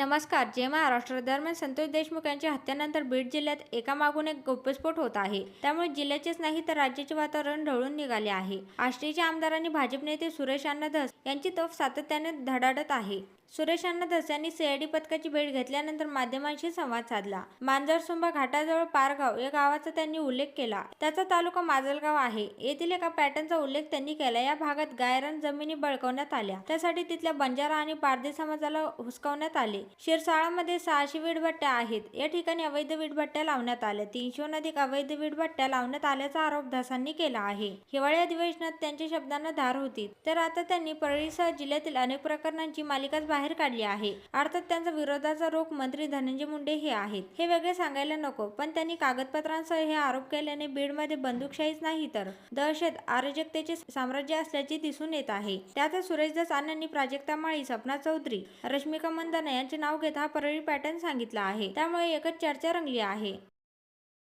नमस्कार जय महाराष्ट्र दरम्यान संतोष देशमुख यांच्या हत्येनंतर बीड जिल्ह्यात एकामागून एक गौप्यस्फोट होत आहे. त्यामुळे जिल्ह्याचेच नाही तर राज्याचे वातावरण ढवळून निघाले आहे. आष्टीच्या आमदारांनी भाजप नेते सुरेश अण्णा धस यांची तोफ सातत्याने धडाडत आहे. सुरेश अण्णा यांनी सीआयडी पथकाची भेट घेतल्यानंतर माध्यमांशी संवाद साधला. मांजरसुंबा घाटाजवळ पारगाव या गावाचा त्यांनी उल्लेख केला. त्याचा तालुका माजलगाव आहे. येथील एका पॅटर्नचा उल्लेख त्यांनी केला. या भागात गायरान जमिनी बळकवण्यात आल्या. त्यासाठी तिथल्या बंजारा आणि पारधी समाजाला हुसकवण्यात आले. शिरसाळामध्ये सहाशे वीटभट्ट्या आहेत. या ठिकाणी अवैध वीटभट्ट्या लावण्यात आल्या. तीनशेहून अधिक अवैध वीटभट्ट्या लावण्यात आल्याचा आरोप धसांनी केला आहे. हिवाळी अधिवेशनात त्यांच्या शब्दांना धार होती. तर आता त्यांनी परळीसह जिल्ह्यातील अनेक प्रकरणांची मालिकाच बाहेर काढली आहे. अर्थात त्यांचा विरोधाचा रोख मंत्री धनंजय मुंडे हे आहेत. हे वेगळे सांगायला नको पण त्यांनी कागदपत्रांसह हे आरोप केल्याने बीडमध्ये बंदूकशाहीच नाही तर दहशत अराजकतेचे साम्राज्य असल्याचे दिसून येत आहे. त्यातच सुरेशदास अण्णांनी प्राजक्ता माळी सपना चौधरी रश्मिका मंदाना यांचे नाव घेत हा परळी पॅटर्न सांगितला आहे. त्यामुळे एकच चर्चा रंगली आहे.